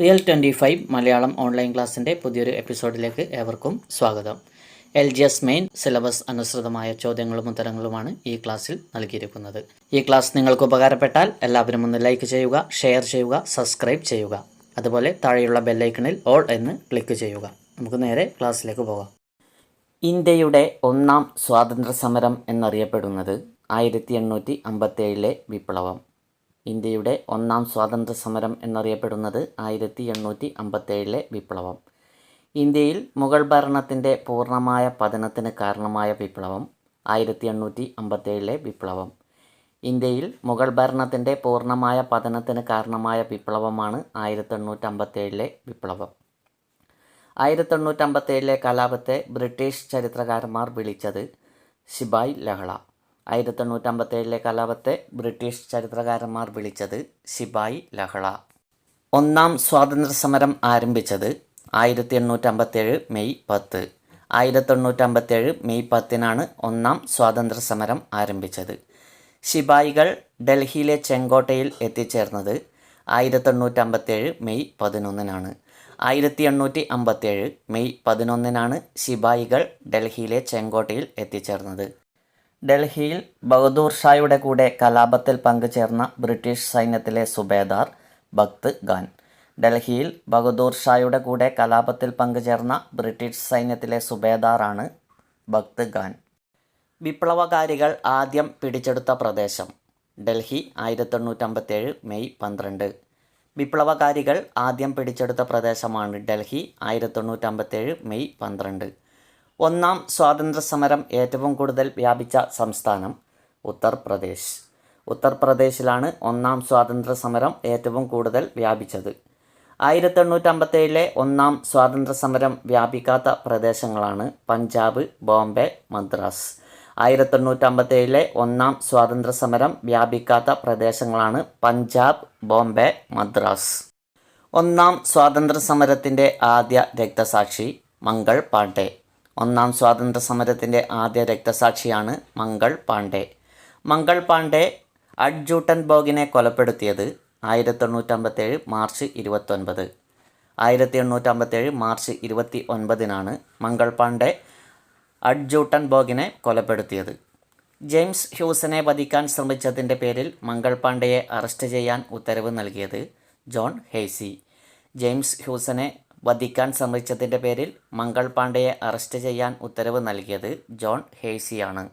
Real twenty five Malayalam online ക്ലാസ്സിന്റെ പുതിയൊരു എപ്പിസോഡിലേക്ക് ഏവർക്കും സ്വാഗതം. L G S main syllabus അനുസൃതമായ ചോദ്യങ്ങളും ഉത്തരങ്ങളുമാണ് ഈ ക്ലാസ്സിൽ നൽകിയിരിക്കുന്നത്. ഈ ക്ലാസ് നിങ്ങൾക്ക് ഉപകാരപ്പെട്ടാൽ എല്ലാവരും ഒന്ന് ലൈക്ക് ചെയ്യുക ഷെയർ ചെയ്യുക സബ്സ്ക്രൈബ് ചെയ്യുക. അതുപോലെ താഴെയുള്ള ബെല്ലൈക്കണിൽ ഓൾ എന്ന് ക്ലിക്ക് ചെയ്യുക. നമുക്ക് നേരെ ക്ലാസ്സിലേക്ക് പോകാം. ഇന്ത്യയുടെ ഒന്നാം സ്വാതന്ത്ര്യ സമരം എന്നറിയപ്പെടുന്നത് ആയിരത്തി എണ്ണൂറ്റി അമ്പത്തേഴിലെ വിപ്ലവം. ഇന്ത്യയുടെ ഒന്നാം സ്വാതന്ത്ര്യ സമരം എന്നറിയപ്പെടുന്നത് ആയിരത്തി എണ്ണൂറ്റി അമ്പത്തേഴിലെ വിപ്ലവം. ഇന്ത്യയിൽ മുഗൾ ഭരണത്തിന്റെ പൂർണമായ പതനത്തിന് കാരണമായ വിപ്ലവം ആയിരത്തി എണ്ണൂറ്റി അമ്പത്തേഴിലെ വിപ്ലവം. ഇന്ത്യയിൽ മുഗൾ ഭരണത്തിന്റെ പൂർണമായ പതനത്തിന് കാരണമായ വിപ്ലവമാണ് ആയിരത്തി എണ്ണൂറ്റി അമ്പത്തേഴിലെ വിപ്ലവം. ആയിരത്തി എണ്ണൂറ്റി അമ്പത്തേഴിലെ കലാപത്തെ ബ്രിട്ടീഷ് ചരിത്രകാരന്മാർ വിളിച്ചത് ശിബായ് ലഹള. ആയിരത്തി എണ്ണൂറ്റി അമ്പത്തേഴിലെ കലാപത്തെ ബ്രിട്ടീഷ് ചരിത്രകാരന്മാർ വിളിച്ചത് ശിബായി ലഹള. ഒന്നാം സ്വാതന്ത്ര്യ സമരം ആരംഭിച്ചത് ആയിരത്തി എണ്ണൂറ്റി അമ്പത്തേഴ് മെയ് പത്ത്. ആയിരത്തി എണ്ണൂറ്റി അമ്പത്തേഴ് മെയ് പത്തിനാണ് ഒന്നാം സ്വാതന്ത്ര്യ സമരം ആരംഭിച്ചത്. ശിപായികൾ ഡൽഹിയിലെ ചെങ്കോട്ടയിൽ എത്തിച്ചേർന്നത് ആയിരത്തി എണ്ണൂറ്റി അമ്പത്തേഴ് മെയ് പതിനൊന്നിനാണ്. ആയിരത്തി എണ്ണൂറ്റി അമ്പത്തേഴ് മെയ് പതിനൊന്നിനാണ് ശിപായികൾ ഡൽഹിയിലെ ചെങ്കോട്ടയിൽ എത്തിച്ചേർന്നത്. ഡൽഹിയിൽ ബഹദൂർ ഷായുടെ കൂടെ കലാപത്തിൽ പങ്കുചേർന്ന ബ്രിട്ടീഷ് സൈന്യത്തിലെ സുബേദാർ ഭക്ത് ഖാൻ. ഡൽഹിയിൽ ബഹദൂർ ഷായുടെ കൂടെ കലാപത്തിൽ പങ്കുചേർന്ന ബ്രിട്ടീഷ് സൈന്യത്തിലെ സുബേദാറാണ് ഭക്ത് ഖാൻ. വിപ്ലവകാരികൾ ആദ്യം പിടിച്ചെടുത്ത പ്രദേശം ഡൽഹി ആയിരത്തി എണ്ണൂറ്റമ്പത്തേഴ് മെയ് പന്ത്രണ്ട്. വിപ്ലവകാരികൾ ആദ്യം പിടിച്ചെടുത്ത പ്രദേശമാണ് ഡൽഹി ആയിരത്തി എണ്ണൂറ്റമ്പത്തേഴ് മെയ് പന്ത്രണ്ട്. ഒന്നാം സ്വാതന്ത്ര്യ സമരം ഏറ്റവും കൂടുതൽ വ്യാപിച്ച സംസ്ഥാനം ഉത്തർപ്രദേശ്. ഉത്തർപ്രദേശിലാണ് ഒന്നാം സ്വാതന്ത്ര്യ സമരം ഏറ്റവും കൂടുതൽ വ്യാപിച്ചത്. ആയിരത്തി എണ്ണൂറ്റമ്പത്തേഴിലെ ഒന്നാം സ്വാതന്ത്ര്യ സമരം വ്യാപിക്കാത്ത പ്രദേശങ്ങളാണ് പഞ്ചാബ് ബോംബെ മദ്രാസ്. ആയിരത്തി എണ്ണൂറ്റമ്പത്തേഴിലെ ഒന്നാം സ്വാതന്ത്ര്യ സമരം വ്യാപിക്കാത്ത പ്രദേശങ്ങളാണ് പഞ്ചാബ് ബോംബെ മദ്രാസ്. ഒന്നാം സ്വാതന്ത്ര്യ സമരത്തിന്റെ ആദ്യ രക്തസാക്ഷി മംഗൾ പാണ്ഡെ. ഒന്നാം സ്വാതന്ത്ര്യ സമരത്തിന്റെ ആദ്യ രക്തസാക്ഷിയാണ് മംഗൾ പാണ്ഡെ. മംഗൾ പാണ്ഡെ അഡ്ജൂട്ടൻ ബോഗിനെ കൊലപ്പെടുത്തിയത് ആയിരത്തി എണ്ണൂറ്റമ്പത്തേഴ് മാർച്ച് ഇരുപത്തൊൻപത്. ആയിരത്തി എണ്ണൂറ്റമ്പത്തേഴ് മാർച്ച് ഇരുപത്തി ഒൻപതിനാണ് മംഗൾ പാണ്ഡെ അഡ്ജൂട്ടൻ ബോഗിനെ കൊലപ്പെടുത്തിയത്. ജെയിംസ് ഹ്യൂസനെ വധിക്കാൻ ശ്രമിച്ചതിന്റെ പേരിൽ മംഗൾ പാണ്ഡെയെ അറസ്റ്റ് ചെയ്യാൻ ഉത്തരവ് നൽകിയത് ജോൺ ഹേസി. ജെയിംസ് ഹ്യൂസനെ വധിക്കാൻ ശ്രമിച്ചതിന്റെ പേരിൽ മംഗൾ പാണ്ഡെയെ അറസ്റ്റ് ചെയ്യാൻ ഉത്തരവ് നൽകിയത് ജോൺ ഹേസിയാണ്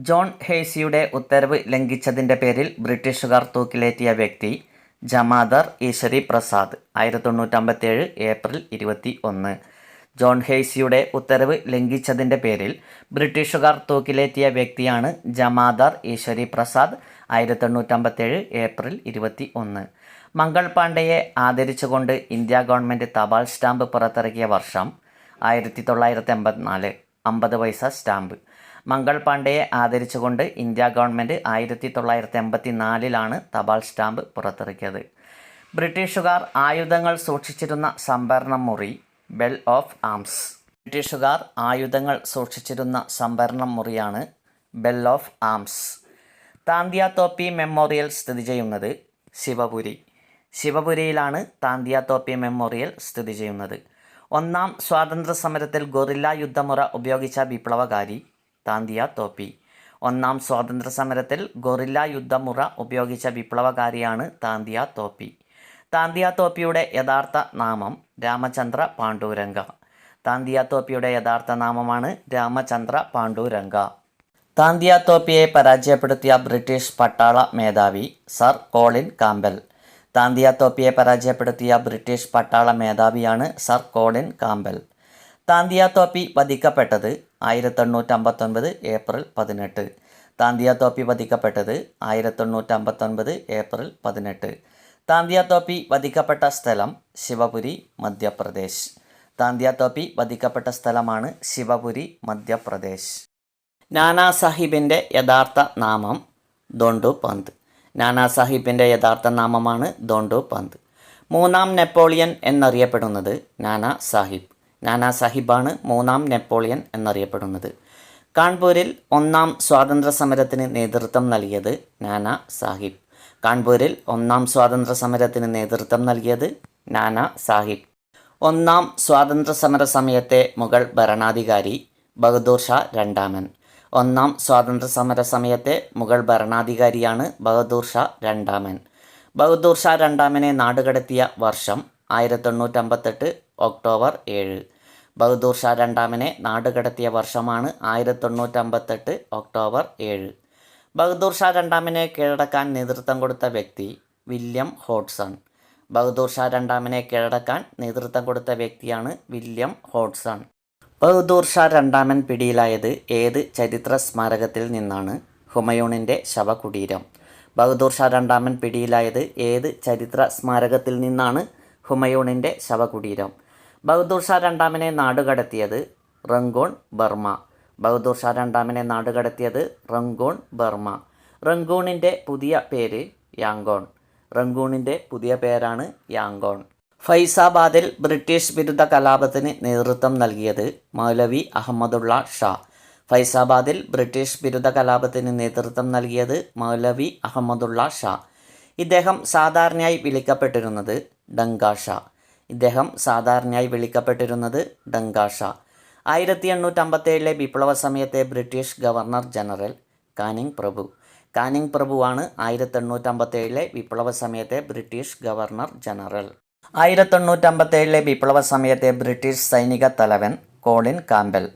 ജോൺ ഹേസിയുടെ ഉത്തരവ് ലംഘിച്ചതിന്റെ പേരിൽ ബ്രിട്ടീഷുകാർ തൂക്കിലേറ്റിയ വ്യക്തി ജമാദർ ഈശ്വരി പ്രസാദ് ആയിരത്തി തൊണ്ണൂറ്റമ്പത്തേഴ് ഏപ്രിൽ ഇരുപത്തി ഒന്ന് ജോൺ ഹേസിയുടെ ഉത്തരവ് ലംഘിച്ചതിന്റെ പേരിൽ ബ്രിട്ടീഷുകാർ തൂക്കിലേറ്റിയ വ്യക്തിയാണ് ജമാദർ ഈശ്വരി പ്രസാദ് ആയിരത്തി എണ്ണൂറ്റമ്പത്തേഴ് ഏപ്രിൽ ഇരുപത്തി ഒന്ന് മംഗൾ പാണ്ഡെയെ ആദരിച്ചുകൊണ്ട് ഇന്ത്യ ഗവൺമെന്റ് തപാൽ സ്റ്റാമ്പ് പുറത്തിറക്കിയ വർഷം ആയിരത്തി തൊള്ളായിരത്തി എൺപത്തിനാല് അമ്പത് പൈസ സ്റ്റാമ്പ്. മംഗൾ പാണ്ഡെയെ ആദരിച്ചുകൊണ്ട് ഇന്ത്യ ഗവൺമെന്റ് ആയിരത്തി തൊള്ളായിരത്തി എൺപത്തി നാലിലാണ് തപാൽ സ്റ്റാമ്പ് പുറത്തിറക്കിയത്. ബ്രിട്ടീഷുകാർ ആയുധങ്ങൾ സൂക്ഷിച്ചിരുന്ന സംഭരണ മുറി ബെൽ ഓഫ് ആംസ്. ബ്രിട്ടീഷുകാർ ആയുധങ്ങൾ സൂക്ഷിച്ചിരുന്ന സംഭരണ മുറിയാണ് bell of arms. Tantia Tope memorial സ്ഥിതി ചെയ്യുന്നത് ശിവപുരി. ശിവപുരിയിലാണ് താന്തിയ തോപ്പി മെമ്മോറിയൽ സ്ഥിതി ചെയ്യുന്നത്. ഒന്നാം സ്വാതന്ത്ര്യ സമരത്തിൽ ഗൊറില്ല യുദ്ധമുറ ഉപയോഗിച്ച വിപ്ലവകാരി താന്തിയ തോപ്പി ഒന്നാം സ്വാതന്ത്ര്യ സമരത്തിൽ ഗൊറില്ല യുദ്ധമുറ ഉപയോഗിച്ച വിപ്ലവകാരിയാണ് താന്തിയ തോപ്പി താന്തിയ തോപ്പിയുടെ യഥാർത്ഥ നാമം രാമചന്ദ്ര പാണ്ഡുരംഗ. താന്തിയ തോപ്പിയുടെ യഥാർത്ഥ നാമമാണ് രാമചന്ദ്ര പാണ്ഡുരംഗ. താന്തിയ തോപ്പിയെ പരാജയപ്പെടുത്തിയ ബ്രിട്ടീഷ് പട്ടാള മേധാവി സർ കോളിൻ കാമ്പൽ താന്തിയ തോപ്പിയെ പരാജയപ്പെടുത്തിയ ബ്രിട്ടീഷ് പട്ടാള മേധാവിയാണ് sir Colin Campbell Tantia Tope വധിക്കപ്പെട്ടത് ആയിരത്തി എണ്ണൂറ്റമ്പത്തൊൻപത് ഏപ്രിൽ പതിനെട്ട്. താന്തിയ തോപ്പി വധിക്കപ്പെട്ടത് ആയിരത്തി എണ്ണൂറ്റമ്പത്തൊൻപത് ഏപ്രിൽ പതിനെട്ട്. താന്തിയ തോപ്പി വധിക്കപ്പെട്ട സ്ഥലം ശിവപുരി മധ്യപ്രദേശ്. താന്തിയ തോപ്പി വധിക്കപ്പെട്ട സ്ഥലമാണ് ശിവപുരി മധ്യപ്രദേശ്. നാനാ സാഹിബിന്റെ യഥാർത്ഥ നാമം ദോണ്ടു പന്ത്. നാനാ സാഹിബിന്റെ യഥാർത്ഥ നാമമാണ് ദോണ്ടോ പന്ത്. മൂന്നാം നെപ്പോളിയൻ എന്നറിയപ്പെടുന്നത് നാനാ സാഹിബ്. നാനാ സാഹിബാണ് മൂന്നാം നെപ്പോളിയൻ എന്നറിയപ്പെടുന്നത്. കാൺപൂരിൽ ഒന്നാം സ്വാതന്ത്ര്യ സമരത്തിന് നേതൃത്വം നൽകിയത് നാനാ സാഹിബ്. കാൺപൂരിൽ ഒന്നാം സ്വാതന്ത്ര്യ സമരത്തിന് നേതൃത്വം നൽകിയത് നാനാ സാഹിബ്. ഒന്നാം സ്വാതന്ത്ര്യ സമര സമയത്തെ മുഗൾ ഭരണാധികാരി ബഹദൂർ ഷാ രണ്ടാമൻ. ഒന്നാം സ്വാതന്ത്ര്യ സമര സമയത്തെ മുഗൾ ഭരണാധികാരിയാണ് ബഹദൂർ ഷാ രണ്ടാമൻ. ബഹദൂർ ഷാ രണ്ടാമനെ നാടുകടത്തിയ വർഷം ആയിരത്തി എണ്ണൂറ്റമ്പത്തെട്ട് ഒക്ടോബർ ഏഴ്. ബഹദൂർ ഷാ രണ്ടാമനെ നാടുകടത്തിയ വർഷമാണ് ആയിരത്തി എണ്ണൂറ്റമ്പത്തെട്ട് ഒക്ടോബർ ഏഴ്. ബഹദൂർ ഷാ രണ്ടാമനെ കീഴടക്കാൻ നേതൃത്വം കൊടുത്ത വ്യക്തി വില്യം ഹോട്ട്സൺ. ബഹദൂർ ഷാ രണ്ടാമനെ കീഴടക്കാൻ നേതൃത്വം കൊടുത്ത വ്യക്തിയാണ് വില്യം ഹോഡ്സൺ ബഹദൂർ ഷാ രണ്ടാമൻ പിടിയിലായത് ഏത് ചരിത്ര സ്മാരകത്തിൽ നിന്നാണ്? ഹുമയൂണിന്റെ ശവകുടീരം. ബഹദൂർ ഷാ രണ്ടാമൻ പിടിയിലായത് ഏത് ചരിത്ര സ്മാരകത്തിൽ നിന്നാണ്? ഹുമയൂണിന്റെ ശവകുടീരം. ബഹദൂർ ഷാ രണ്ടാമനെ നാടുകടത്തിയത് റങ്കോൺ ബർമ്മ. ബഹദൂർ ഷാ രണ്ടാമനെ നാടുകടത്തിയത് റങ്കോൺ ബർമ്മ. റംഗൂണിന്റെ പുതിയ പേര് യാങ്കോൺ. റംഗൂണിന്റെ പുതിയ പേരാണ് യാങ്കോൺ. ഫൈസാബാദിൽ ബ്രിട്ടീഷ് വിരുദ്ധ കലാപത്തിന് നേതൃത്വം നൽകിയത് മൗലവി അഹമ്മദുള്ള ഷാ. ഫൈസാബാദിൽ ബ്രിട്ടീഷ് വിരുദ്ധ കലാപത്തിന് നേതൃത്വം നൽകിയത് മൗലവി അഹമ്മദുള്ള ഷാ. ഇദ്ദേഹം സാധാരണയായി വിളിക്കപ്പെട്ടിരുന്നത് ഡങ്കാ ഷാ. ഇദ്ദേഹം സാധാരണയായി വിളിക്കപ്പെട്ടിരുന്നത് ഡങ്കാ ഷാ. ആയിരത്തി എണ്ണൂറ്റമ്പത്തേഴിലെ വിപ്ലവ സമയത്തെ ബ്രിട്ടീഷ് ഗവർണർ ജനറൽ കാനിങ് പ്രഭു. കാനിങ് പ്രഭുവാണ് ആയിരത്തി എണ്ണൂറ്റമ്പത്തേഴിലെ വിപ്ലവ സമയത്തെ ബ്രിട്ടീഷ് ഗവർണർ ജനറൽ. ആയിരത്തി എണ്ണൂറ്റമ്പത്തേഴിലെ വിപ്ലവ സമയത്തെ ബ്രിട്ടീഷ് സൈനിക തലവൻ കോളിൻ കാമ്പൽ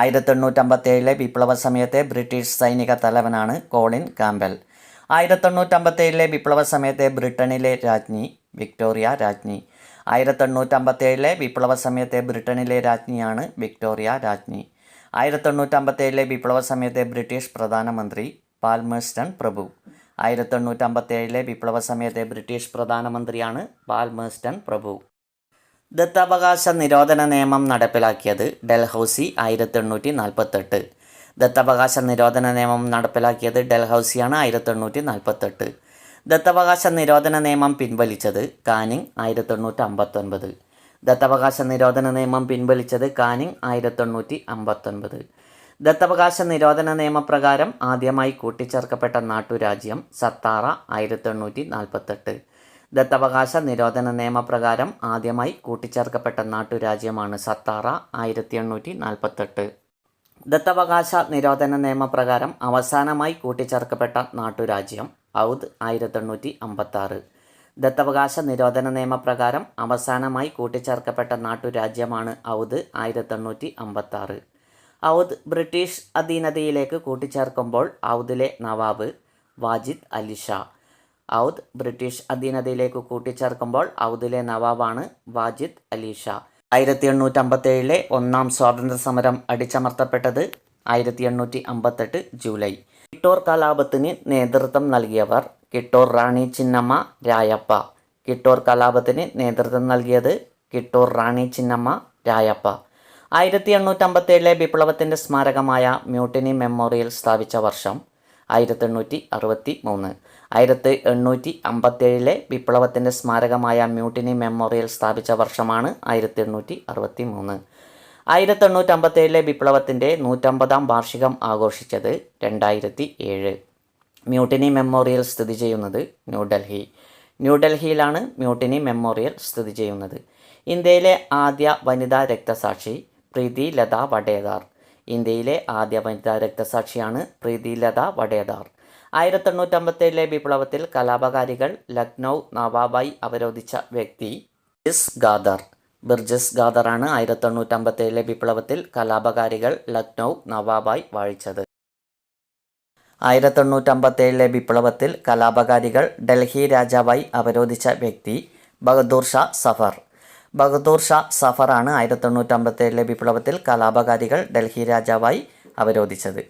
ആയിരത്തി എണ്ണൂറ്റമ്പത്തേഴിലെ വിപ്ലവ സമയത്തെ ബ്രിട്ടീഷ് സൈനിക തലവനാണ് കോളിൻ കാമ്പൽ ആയിരത്തി എണ്ണൂറ്റമ്പത്തേഴിലെ വിപ്ലവ സമയത്തെ ബ്രിട്ടനിലെ രാജ്ഞി വിക്ടോറിയ രാജ്ഞി. ആയിരത്തി എണ്ണൂറ്റമ്പത്തേഴിലെ വിപ്ലവ സമയത്തെ ബ്രിട്ടനിലെ രാജ്ഞിയാണ് വിക്ടോറിയ രാജ്ഞി. ആയിരത്തി എണ്ണൂറ്റമ്പത്തേഴിലെ വിപ്ലവ സമയത്തെ ബ്രിട്ടീഷ് പ്രധാനമന്ത്രി പാൽമേഴ്സ്റ്റൺ പ്രഭു. ആയിരത്തി എണ്ണൂറ്റമ്പത്തേഴിലെ വിപ്ലവ സമയത്തെ ബ്രിട്ടീഷ് പ്രധാനമന്ത്രിയാണ് പാൽമേഴ്സ്റ്റൺ പ്രഭു. ദത്താവകാശ നിരോധന നിയമം നടപ്പിലാക്കിയത് ഡൽഹൌസി ആയിരത്തി എണ്ണൂറ്റി നാൽപ്പത്തെട്ട് ദത്താവകാശ നിരോധന നിയമം നടപ്പിലാക്കിയത് ഡൽഹൌസിയാണ് ആയിരത്തി എണ്ണൂറ്റി നാൽപ്പത്തെട്ട് ദത്താവകാശ നിരോധന നിയമം പിൻവലിച്ചത് കാനിങ് ആയിരത്തി എണ്ണൂറ്റി അമ്പത്തൊൻപത് ദത്താവകാശ നിരോധന നിയമം പിൻവലിച്ചത് കാനിങ് ആയിരത്തി എണ്ണൂറ്റി അമ്പത്തൊൻപത് ദത്തവകാശ നിരോധന നിയമപ്രകാരം ആദ്യമായി കൂട്ടിച്ചേർക്കപ്പെട്ട നാട്ടുരാജ്യം സത്താറ ആയിരത്തി എണ്ണൂറ്റി നാൽപ്പത്തെട്ട് ദത്തവകാശ നിരോധന നിയമപ്രകാരം ആദ്യമായി കൂട്ടിച്ചേർക്കപ്പെട്ട നാട്ടുരാജ്യമാണ് സത്താറ ആയിരത്തി എണ്ണൂറ്റി നാൽപ്പത്തെട്ട് ദത്തവകാശ നിരോധന നിയമപ്രകാരം അവസാനമായി കൂട്ടിച്ചേർക്കപ്പെട്ട നാട്ടുരാജ്യം ഔദ് ആയിരത്തി എണ്ണൂറ്റി അമ്പത്താറ് ദത്തവകാശ നിരോധന നിയമപ്രകാരം അവസാനമായി കൂട്ടിച്ചേർക്കപ്പെട്ട നാട്ടുരാജ്യമാണ് ഔദ് ആയിരത്തി എണ്ണൂറ്റി അമ്പത്താറ് ഔദ് ബ്രിട്ടീഷ് അധീനതയിലേക്ക് കൂട്ടിച്ചേർക്കുമ്പോൾ ഔദിലെ നവാബ് വാജിദ് അലി ഷാ. ഔദ് ബ്രിട്ടീഷ് അധീനതയിലേക്ക് കൂട്ടിച്ചേർക്കുമ്പോൾ ഔദിലെ നവാബാണ് വാജിദ് അലി ഷാ. ആയിരത്തി എണ്ണൂറ്റി അമ്പത്തേഴിലെ ഒന്നാം സ്വാതന്ത്ര്യ സമരം അടിച്ചമർത്തപ്പെട്ടത് ആയിരത്തി എണ്ണൂറ്റി അമ്പത്തെട്ട് ജൂലൈ. കിട്ടോർ കലാപത്തിന് നേതൃത്വം നൽകിയവർ കിട്ടോർ റാണി ചിന്നമ്മ രായപ്പ. കിട്ടോർ കലാപത്തിന് നേതൃത്വം നൽകിയത് കിട്ടോർ റാണി ചിന്നമ്മ രായപ്പ. ആയിരത്തി എണ്ണൂറ്റമ്പത്തേഴിലെ വിപ്ലവത്തിന്റെ സ്മാരകമായ മ്യൂട്ടിനി മെമ്മോറിയൽ സ്ഥാപിച്ച വർഷം ആയിരത്തി എണ്ണൂറ്റി അറുപത്തി മൂന്ന് ആയിരത്തി എണ്ണൂറ്റി അമ്പത്തേഴിലെ വിപ്ലവത്തിന്റെ സ്മാരകമായ മ്യൂട്ടിനി മെമ്മോറിയൽ സ്ഥാപിച്ച വർഷമാണ് ആയിരത്തി എണ്ണൂറ്റി അറുപത്തി മൂന്ന് ആയിരത്തി എണ്ണൂറ്റി അമ്പത്തേഴിലെ വിപ്ലവത്തിന്റെ നൂറ്റമ്പതാം വാർഷികം ആഘോഷിച്ചത് രണ്ടായിരത്തി ഏഴ് മ്യൂട്ടിനി മെമ്മോറിയൽ സ്ഥിതി ചെയ്യുന്നത് ന്യൂഡൽഹി ന്യൂഡൽഹിയിലാണ് മ്യൂട്ടിനി മെമ്മോറിയൽ സ്ഥിതി ചെയ്യുന്നത്. ഇന്ത്യയിലെ ആദ്യ വനിതാ രക്തസാക്ഷി പ്രീതി ലത വഡേദാർ ഇന്ത്യയിലെ ആദ്യ വനിതാ രക്തസാക്ഷിയാണ് പ്രീതി ലത വഡേദാർ ആയിരത്തി എണ്ണൂറ്റമ്പത്തേഴിലെ വിപ്ലവത്തിൽ കലാപകാരികൾ ലക്നൗ നവാബായി അവരോധിച്ച വ്യക്തി ബിർജസ് ഗാദർ ബിർജസ് ഗാദറാണ് ആയിരത്തി എണ്ണൂറ്റമ്പത്തേഴിലെ വിപ്ലവത്തിൽ കലാപകാരികൾ ലക്നൗ നവാബായി വാഴിച്ചത്. ആയിരത്തി എണ്ണൂറ്റമ്പത്തേഴിലെ വിപ്ലവത്തിൽ കലാപകാരികൾ ഡൽഹി രാജാവായി അവരോധിച്ച വ്യക്തി ബഹദൂർ ഷാ സഫർ. ബഹദൂർ ഷാ സഫറാണ് ആയിരത്തി എണ്ണൂറ്റമ്പത്തേഴിലെ വിപ്ലവത്തിൽ കലാപകാരികൾ ഡൽഹി രാജാവായി അവരോധിച്ചത്.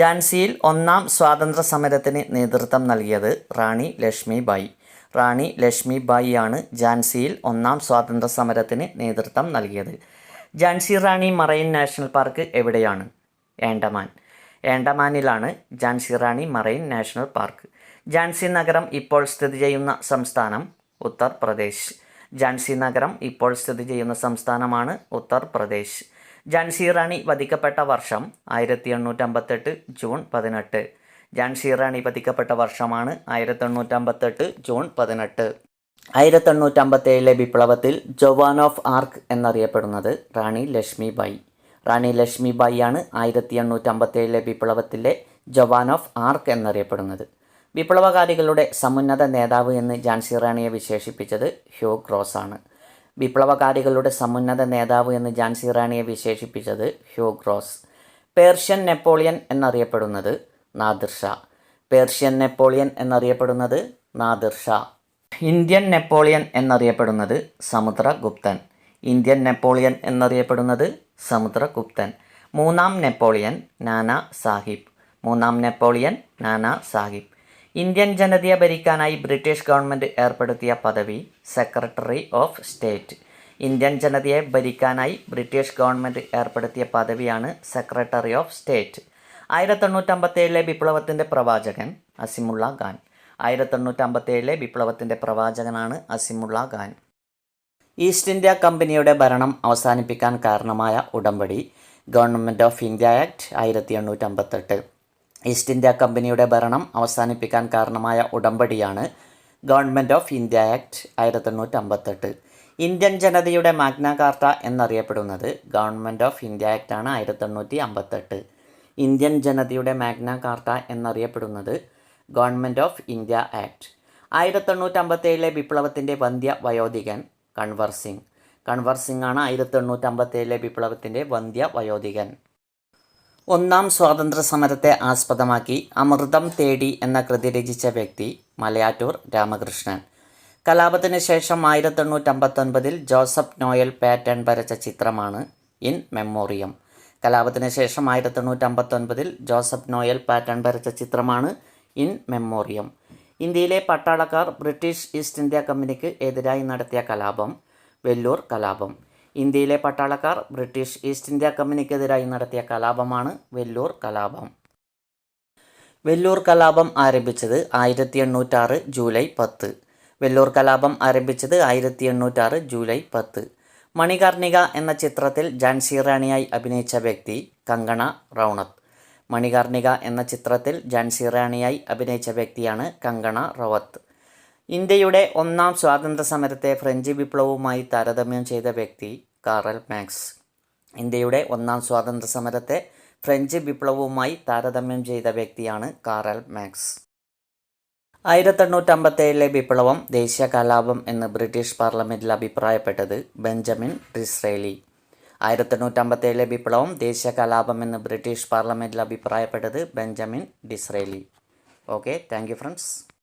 ഝാൻസിയിൽ ഒന്നാം സ്വാതന്ത്ര്യ സമരത്തിന് നേതൃത്വം നൽകിയത് റാണി ലക്ഷ്മി ബായി റാണി ലക്ഷ്മി ബായിയാണ് ഝാൻസിയിൽ ഒന്നാം സ്വാതന്ത്ര്യ സമരത്തിന് നേതൃത്വം നൽകിയത്. Jhansi Rani marine national park എവിടെയാണ്? Andaman ഏണ്ടമാനിലാണ് Jhansi Rani marine national park. Jhansi നഗരം ഇപ്പോൾ സ്ഥിതി ചെയ്യുന്ന സംസ്ഥാനം ഉത്തർപ്രദേശ്. ഝാൻസി നഗരം ഇപ്പോൾ സ്ഥിതി ചെയ്യുന്ന സംസ്ഥാനമാണ് ഉത്തർപ്രദേശ്. ഝാൻസി റാണി വധിക്കപ്പെട്ട വർഷം ആയിരത്തി എണ്ണൂറ്റമ്പത്തെട്ട് ജൂൺ പതിനെട്ട്. ഝാൻസി റാണി വധിക്കപ്പെട്ട വർഷമാണ് ആയിരത്തി എണ്ണൂറ്റമ്പത്തെട്ട് ജൂൺ പതിനെട്ട്. ആയിരത്തി എണ്ണൂറ്റമ്പത്തേഴിലെ വിപ്ലവത്തിൽ ജവാൻ ഓഫ് ആർക്ക് എന്നറിയപ്പെടുന്നത് റാണി ലക്ഷ്മിബായി. റാണി ലക്ഷ്മിബായി ആണ് ആയിരത്തി എണ്ണൂറ്റമ്പത്തേഴിലെ വിപ്ലവത്തിലെ ജവാൻ ഓഫ് ആർക്ക് എന്നറിയപ്പെടുന്നത്. വിപ്ലവകാരികളുടെ സമുന്നത നേതാവ് എന്ന് ജാൻസി റാണിയെ വിശേഷിപ്പിച്ചത് ഹ്യൂ ക്രോസ് ആണ് വിപ്ലവകാരികളുടെ സമുന്നത നേതാവ് എന്ന് ജാൻസി റാണിയെ വിശേഷിപ്പിച്ചത് ഹ്യൂ ക്രോസ് പേർഷ്യൻ നെപ്പോളിയൻ എന്നറിയപ്പെടുന്നത് നാദിർ ഷാ. പേർഷ്യൻ നെപ്പോളിയൻ എന്നറിയപ്പെടുന്നത് നാദിർ ഷാ. ഇന്ത്യൻ നെപ്പോളിയൻ എന്നറിയപ്പെടുന്നത് സമുദ്രഗുപ്തൻ ഇന്ത്യൻ നെപ്പോളിയൻ എന്നറിയപ്പെടുന്നത് സമുദ്രഗുപ്തൻ മൂന്നാം നെപ്പോളിയൻ നാനാ സാഹിബ്. മൂന്നാം നെപ്പോളിയൻ നാനാ സാഹിബ്. ഇന്ത്യൻ ജനതയെ ഭരിക്കാനായി ബ്രിട്ടീഷ് ഗവൺമെന്റ് ഏർപ്പെടുത്തിയ പദവി സെക്രട്ടറി ഓഫ് സ്റ്റേറ്റ്. ഇന്ത്യൻ ജനതയെ ഭരിക്കാനായി ബ്രിട്ടീഷ് ഗവൺമെന്റ് ഏർപ്പെടുത്തിയ പദവിയാണ് സെക്രട്ടറി ഓഫ് സ്റ്റേറ്റ്. ആയിരത്തി എണ്ണൂറ്റമ്പത്തേഴിലെ വിപ്ലവത്തിന്റെ പ്രവാചകൻ അസിമുള്ള ഖാൻ. ആയിരത്തി എണ്ണൂറ്റമ്പത്തേഴിലെ വിപ്ലവത്തിന്റെ പ്രവാചകനാണ് അസിമുള്ള ഖാൻ. ഈസ്റ്റ് ഇന്ത്യ കമ്പനിയുടെ ഭരണം അവസാനിപ്പിക്കാൻ കാരണമായ ഉടമ്പടി ഗവൺമെന്റ് ഓഫ് ഇന്ത്യ ആക്ട് ആയിരത്തി എണ്ണൂറ്റമ്പത്തെട്ട്. ഈസ്റ്റ് ഇന്ത്യ കമ്പനിയുടെ ഭരണം അവസാനിപ്പിക്കാൻ കാരണമായ ഉടമ്പടിയാണ് ഗവൺമെന്റ് ഓഫ് ഇന്ത്യ ആക്ട് ആയിരത്തി എണ്ണൂറ്റി അമ്പത്തെട്ട് ഇന്ത്യൻ ജനതയുടെ മാഗ്നാകാർട്ട എന്നറിയപ്പെടുന്നത് ഗവൺമെന്റ് ഓഫ് ഇന്ത്യ ആക്ട് ആണ് ആയിരത്തി എണ്ണൂറ്റി അമ്പത്തെട്ട് ഇന്ത്യൻ ജനതയുടെ മാഗ്നാകാർട്ട എന്നറിയപ്പെടുന്നത് ഗവൺമെന്റ് ഓഫ് ഇന്ത്യ ആക്ട്. ആയിരത്തി എണ്ണൂറ്റി അമ്പത്തേഴിലെ വിപ്ലവത്തിന്റെ വന്ധ്യ വയോധികൻ കൺവർ സിംഗ്. കൺവർ സിംഗ് ആണ് ആയിരത്തി എണ്ണൂറ്റമ്പത്തേഴിലെ വിപ്ലവത്തിന്റെ വന്ധ്യ വയോധികൻ. ഒന്നാം സ്വാതന്ത്ര്യ സമരത്തെ ആസ്പദമാക്കി അമൃതം തേടി എന്ന കൃതി രചിച്ച വ്യക്തി മലയാറ്റൂർ രാമകൃഷ്ണൻ. കലാപത്തിന് ശേഷം ആയിരത്തി എണ്ണൂറ്റമ്പത്തൊൻപതിൽ ജോസഫ് നോയൽ പാറ്റേൺ വരച്ച ചിത്രമാണ് ഇൻ മെമ്മോറിയം. കലാപത്തിന് ശേഷം ആയിരത്തി എണ്ണൂറ്റമ്പത്തൊൻപതിൽ ജോസഫ് നോയൽ പാറ്റേൺ വരച്ച ചിത്രമാണ് ഇൻ മെമ്മോറിയം. ഇന്ത്യയിലെ പട്ടാളക്കാർ ബ്രിട്ടീഷ് ഈസ്റ്റ് ഇന്ത്യ കമ്പനിക്ക് എതിരായി നടത്തിയ കലാപം വെല്ലൂർ കലാപം. ഇന്ത്യയിലെ പട്ടാളക്കാർ ബ്രിട്ടീഷ് ഈസ്റ്റ് ഇന്ത്യ കമ്പനിക്കെതിരായി നടത്തിയ കലാപമാണ് വെല്ലൂർ കലാപം. വെല്ലൂർ കലാപം ആരംഭിച്ചത് ആയിരത്തി എണ്ണൂറ്റാറ് ജൂലൈ പത്ത്. വെല്ലൂർ കലാപം ആരംഭിച്ചത് ആയിരത്തി എണ്ണൂറ്റാറ് ജൂലൈ പത്ത്. മണികർണിക എന്ന ചിത്രത്തിൽ ജാൻസി റാണിയായി അഭിനയിച്ച വ്യക്തി കങ്കണ റൗണത്ത്. മണികർണിക എന്ന ചിത്രത്തിൽ ജാൻസി റാണിയായി അഭിനയിച്ച വ്യക്തിയാണ് കങ്കണ റവത്ത് ഇന്ത്യയുടെ ഒന്നാം സ്വാതന്ത്ര്യ സമരത്തെ ഫ്രഞ്ച് വിപ്ലവവുമായി താരതമ്യം ചെയ്ത വ്യക്തി കാറൽ മാക്സ്. ഇന്ത്യയുടെ ഒന്നാം സ്വാതന്ത്ര്യ സമരത്തെ ഫ്രഞ്ച് വിപ്ലവവുമായി താരതമ്യം ചെയ്ത വ്യക്തിയാണ് കാറൽ മാക്സ്. ആയിരത്തി എണ്ണൂറ്റമ്പത്തേഴിലെ വിപ്ലവം ദേശീയ കലാപം എന്ന് ബ്രിട്ടീഷ് പാർലമെന്റിൽ അഭിപ്രായപ്പെട്ടത് ബെഞ്ചമിൻ ഡിസ്രേലി. ആയിരത്തി എണ്ണൂറ്റമ്പത്തേഴിലെ വിപ്ലവം ദേശീയ കലാപം എന്ന് ബ്രിട്ടീഷ് പാർലമെന്റിൽ അഭിപ്രായപ്പെട്ടത് Benjamin Disraeli. Okay thank you friends.